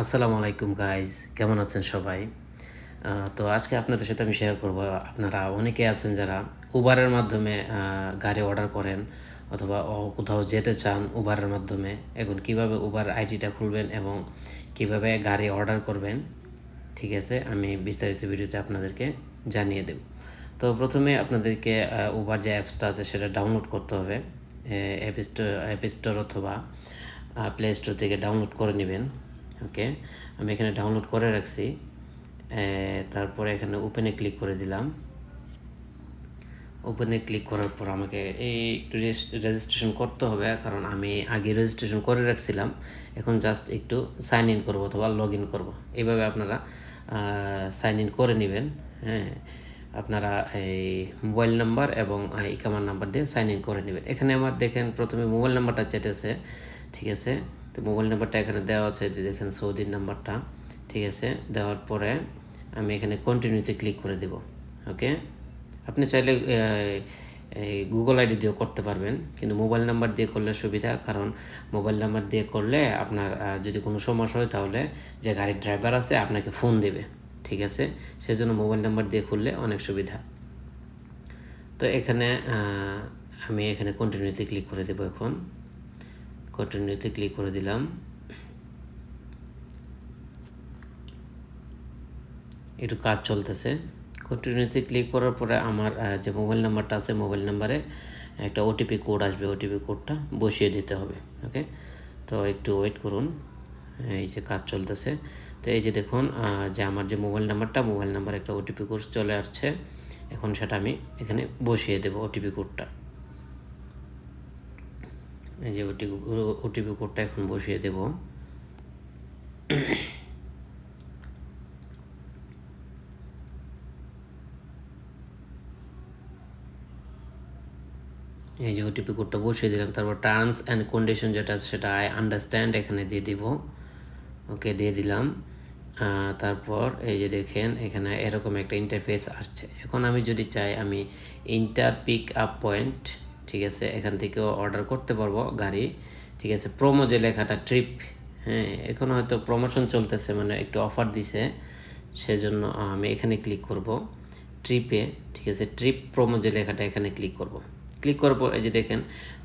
আসসালামু আলাইকুম গাইজ কেমন আছেন সবাই? তো আজকে আপনাদের সাথে আমি শেয়ার করব। আপনারা অনেকে আছেন যারা উবারের মাধ্যমে গাড়ি অর্ডার করেন অথবা কোথাও যেতে চান উবারের মাধ্যমে। এখন কীভাবে উবার আইডিটা খুলবেন এবং কীভাবে গাড়ি অর্ডার করবেন? ঠিক আছে, আমি বিস্তারিত ভিডিওতে আপনাদেরকে জানিয়ে দেব। তো প্রথমে আপনাদেরকে উবার যে অ্যাপসটা আছে সেটা ডাউনলোড করতে হবে। অ্যাপ স্টোর অ্যাপ স্টোর অথবা প্লে স্টোর থেকে ডাউনলোড করে নেবেন। ওকে? আমি এখানে ডাউনলোড করে রাখছি। তারপরে এখানে ওপেনে ক্লিক করে দিলাম। ওপেনে ক্লিক করার পর আমাকে এই একটু রেজিস্ট্রেশন করতে হবে, কারণ আমি আগে রেজিস্ট্রেশন করে রাখছিলাম। এখন জাস্ট একটু সাইন ইন করব অথবা লগ ইন করব। এইভাবে আপনারা সাইন ইন করে নেবেন হ্যাঁ? আপনারা এই মোবাইল নাম্বার এবং ইকামার নাম্বার দিয়ে সাইন ইন করে নেবেন। এখানে আমার দেখেন প্রথমে মোবাইল নাম্বারটা চেতেছে ঠিক আছে? তো মোবাইল নাম্বারটা এখানে দেওয়া আছে দেখেন সৌদির নাম্বারটা, ঠিক আছে? দেওয়ার পরে আমি এখানে কন্টিনিউতে ক্লিক করে দেব ওকে আপনি চাইলে গুগল আইডি দিয়েও করতে পারবেন, কিন্তু মোবাইল নাম্বার দিয়ে করলে সুবিধা, কারণ মোবাইল নাম্বার দিয়ে করলে আপনার যদি কোনো সমস্যা হয় তাহলে যে গাড়ির ড্রাইভার আছে আপনাকে ফোন দেবে, ঠিক আছে? সেজন্য মোবাইল নাম্বার দিয়ে খুললে অনেক সুবিধা। তো এখানে আমি এখানে কন্টিনিউতে ক্লিক করে দেবো এখন। কন্টিনিউতে ক্লিক করে দিলাম। একটু কাজ চলতেছে। কন্টিনিউতে ক্লিক করার পরে আমার যে মোবাইল নাম্বারটা আছে, মোবাইল নাম্বারে একটা ওটিপি কোড আসবে। ওটিপি কোডটা বসিয়ে দিতে হবে, ওকে? তো একটু ওয়েট করুন। এই যে কাজ চলতেছে। তো এই যে দেখুন যে আমার যে মোবাইল নাম্বারটা, মোবাইল নাম্বার একটা ওটিপি কোড চলে আসছে। এখন সেটা আমি এখানে বসিয়ে দেবো ওটিপি কোডটা এই যে ওটিপি ওটিপি কোডটা এখন বসিয়ে দেবো। এই যে ওটিপি কোডটা বসিয়ে দিলাম, তারপর টার্মস অ্যান্ড কন্ডিশন যেটা সেটা আই আন্ডারস্ট্যান্ড এখানে দিয়ে দিব। ওকে, দিয়ে দিলাম। তারপর এই যে দেখেন, এখানে এরকম একটা ইন্টারফেস আসছে। এখন আমি যদি চাই আমি ইন্টার পিক আপ পয়েন্ট ঠিক আছে, এখান থেকেও অর্ডার করতে পারব গাড়ি। ঠিক আছে প্রোমো যে লেখাটা ট্রিপ হ্যাঁ এখন হয়তো প্রমোশন চলতেছে মানে একটু অফার দিছে, সেজন্য আমি এখানে ক্লিক করব ট্রিপে ঠিক আছে ট্রিপ প্রোমো যে লেখাটা এখানে ক্লিক করব। ক্লিক করার পর এই যে দেখেন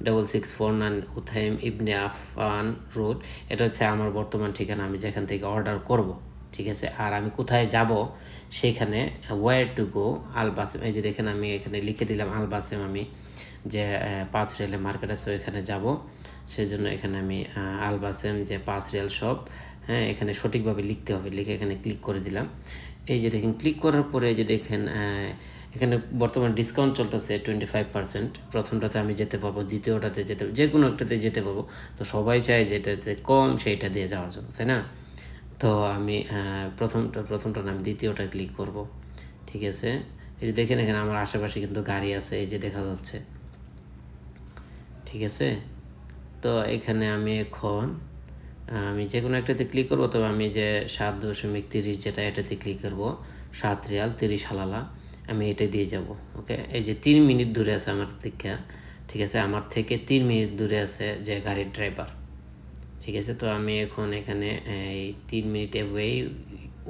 double six four nine Othaim ibn Affan road এটা হচ্ছে আমার বর্তমান ঠিকানা, আমি যেখান থেকে অর্ডার করব। ঠিক আছে, আর আমি কোথায় যাব, সেখানে ওয়ার টু গো আলবাসেম এই যে দেখেন আমি এখানে লিখে দিলাম আলবাসেম আমি। যে পাঁচ রেলে মার্কেট আছে ওইখানে যাব। সেজন্য এখানে আমি আলবাসেম যে পাঁচ রেল শপ হ্যাঁ এখানে সঠিকভাবে লিখতে হবে। লিখে এখানে ক্লিক করে দিলাম। এই যে দেখেন, ক্লিক করার পরে যে দেখেন এখানে বর্তমানে ডিসকাউন্ট চলতেছে টোয়েন্টি ফাইভ পার্সেন্ট। প্রথমটাতে আমি যেতে পারব, দ্বিতীয়টাতে যেতে যে কোনো একটাতে যেতে পারব। তো সবাই চায় যেটাতে কম, সেইটা দিয়ে যাওয়ার জন্য, তাই না? তো আমি প্রথমটা প্রথমটা আমি দ্বিতীয়টা ক্লিক করব। ঠিক আছে? এই যে দেখেন, এখানে আমার আশেপাশে কিন্তু গাড়ি আছে, এই যে দেখা যাচ্ছে। ঠিক আছে? তো এখানে আমি এখন, আমি যে কোনো একটাতে ক্লিক করব, তবে আমি যে সাত দশমিক তিরিশ যেটা এটাতে ক্লিক করব, সাত রিয়াল তিরিশ হালালা, আমি এটা দিয়ে যাব ওকে এই যে তিন মিনিট দূরে আছে আমার থেকে, ঠিক আছে? আমার থেকে তিন মিনিট দূরে আছে যে গাড়ির ড্রাইভার ঠিক আছে? তো আমি এখন এখানে এই তিন minute way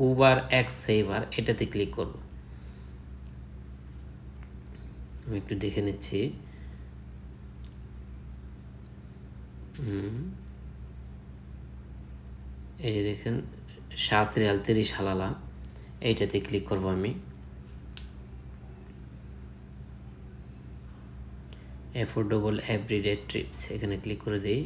Uber X saver এটাতে ক্লিক করব। আমি একটু দেখে নিচ্ছি। এই যে দেখেন সাত রিয়াল তিরিশ হালালা, এইটাতে ক্লিক করব আমি। অ্যাফোর্ডেবল এভরিডে ট্রিপস এখানে ক্লিক করে দিই।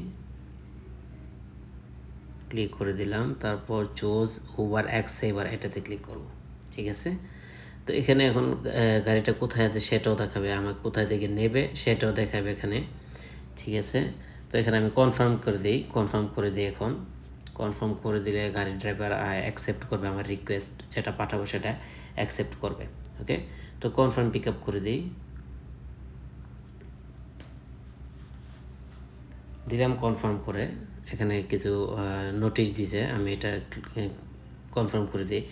ক্লিক করে দিলাম, তারপর চোজ উবার এক্স সেভার এটাতে ক্লিক করব, ঠিক আছে? তো এখানে এখন গাড়িটা কোথায় আছে সেটাও দেখাবে, আমাকে কোথায় থেকে নেবে সেটাও দেখাবে এখানে, ঠিক আছে? তো এখানে আমি কনফার্ম করে দিই কনফার্ম করে দিই এখন। কনফার্ম করে দিলে গাড়ির ড্রাইভার অ্যাকসেপ্ট করবে আমার রিকোয়েস্ট যেটা পাঠাবো সেটা অ্যাকসেপ্ট করবে ওকে তো কনফার্ম পিক আপ করে দিই। দিলাম কনফার্ম করে, এখানে কিছু নোটিশ দিছে, আমি এটা কনফার্ম করে দিই।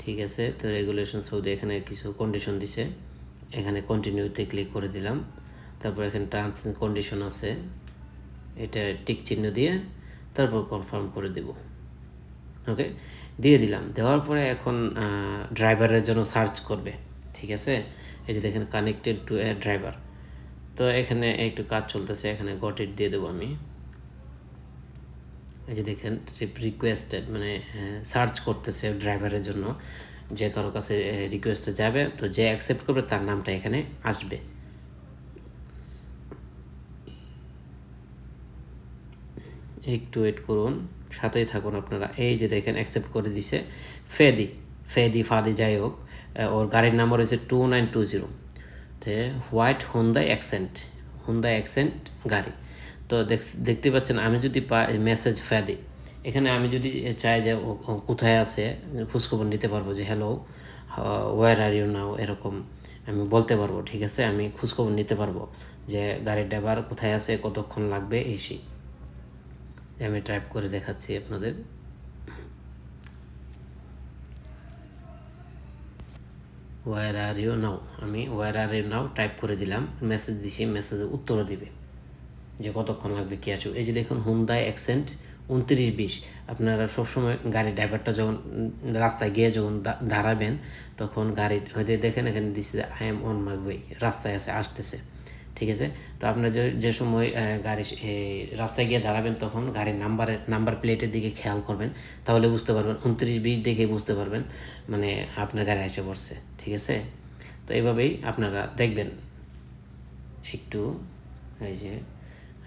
ঠিক আছে, তো রেগুলেশন সৌদি এখানে কিছু কন্ডিশন দিছে, এখানে কন্টিনিউতে ক্লিক করে দিলাম। তারপর এখানে টার্মস কন্ডিশন আছে। এটা টিক চিহ্ন দিয়ে তারপর কনফার্ম করে দেব। ওকে দিয়ে দিলাম। দেওয়ার পরে এখন ড্রাইভারের জন্য সার্চ করবে। ঠিক আছে? এই যে দেখেন কানেক্টেড টু এ ড্রাইভার তো এখানে একটু কাজ চলতেছে। এখানে গট ইট দিয়ে দেবো আমি। এই যে দেখেন রিকোয়েস্টেড মানে সার্চ করতেছে ড্রাইভারের জন্য। যে কারও কাছে রিকোয়েস্টে যাবে, তো যে অ্যাকসেপ্ট করবে, তার নামটা এখানে আসবে। একটু ওয়েট করুন, সাথেই থাকুন আপনারা। এই যে দেখেন অ্যাকসেপ্ট করে দিছে। ফেদি ফেদি, ফাদি যাই হোক ওর গাড়ির নাম্বার হয়েছে two nine two zero white Hyundai Accent Hyundai Accent গাড়ি। তো দেখতে পাচ্ছেন, আমি যদি মেসেজ ফেদি, এখানে আমি যদি চাই যে কোথায় আছে, খোঁজখবর নিতে পারব যে hello where are you now এরকম আমি বলতে পারব, ঠিক আছে? আমি খোঁজখবর নিতে পারব যে, গাড়ির ড্রাইভার কোথায় আছে, কতক্ষণ লাগবে? যে আমি টাইপ করে দেখাচ্ছি আপনাদের। ওয়ার আর ইউ নাও আমি where are you now type করে দিলাম। মেসেজ দিছি মেসেজে উত্তরও দিবে। যে কতক্ষণ লাগবে, কী আছে? এই যে দেখুন হুন্দাই অ্যাকসেন্ট উনত্রিশ বিশ। আপনারা সবসময় গাড়ির ড্রাইভারটা যখন রাস্তায় গিয়ে যখন দাঁড়াবেন, তখন গাড়ি হয়তো দেখেন এখানে দিচ্ছে I am on my way রাস্তায় আছে, আসতেছে। ঠিক আছে? তো আপনার যে যে সময় গাড়ি রাস্তায় গিয়ে দাঁড়াবেন তখন গাড়ির নাম্বারের নাম্বার প্লেটের দিকে খেয়াল করবেন। তাহলে বুঝতে পারবেন, উনত্রিশ বিশ দেখে বুঝতে পারবেন মানে আপনার গাড়ি এসে পড়ছে, ঠিক আছে? তো এইভাবেই আপনারা দেখবেন। একটু, এই যে,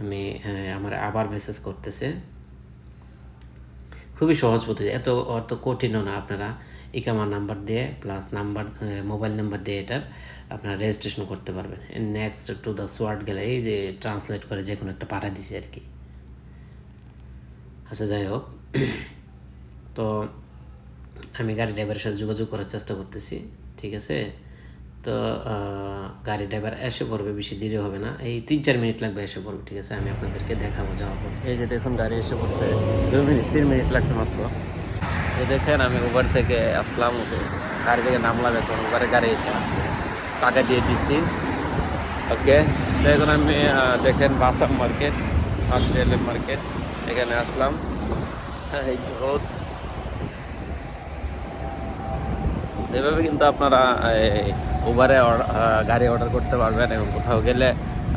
আমি আমার আবার মেসেজ করতেছে। খুবই সহজ পদ্ধতি। এত অত কঠিনও না আপনারা ইকামার নাম্বার দিয়ে প্লাস নাম্বার মোবাইল নাম্বার দিয়ে এটার আপনারা রেজিস্ট্রেশন করতে পারবেন। নেক্সট টু দ্য সোয়ার্ড এই যে ট্রান্সলেট করে যে কোনো একটা পাঠা দিছে আর কি। আচ্ছা যাই হোক। তো আমি গাড়ি ড্রাইভারের সাথে যোগাযোগ করার চেষ্টা করতেছি, ঠিক আছে? তো গাড়ি ড্রাইভার এসে পড়বে, বেশি দেরি হবে না। এই তিন চার মিনিট লাগবে এসে পড়বে, ঠিক আছে? আমি আপনাদেরকে দেখাবো যাওয়ার পর। এই যে দেখুন, গাড়ি এসে পড়ছে। দুই মিনিট, তিন মিনিট লাগছে মাত্র। এই দেখেন, আমি উবার থেকে আসলাম, ওকে গাড়ি থেকে নামলাম এখন। উবারের গাড়ি এটা টাকা দিয়ে দিচ্ছি ওকে এখন আমি দেখেন বাসাম মার্কেট অস্ট্রেলিয়ান মার্কেট এখানে আসলাম। এই এভাবে কিন্তু আপনারা উবারে গাড়ি অর্ডার করতে পারবেন এবং কোথাও গেলে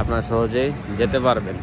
আপনারা সহজেই যেতে পারবেন।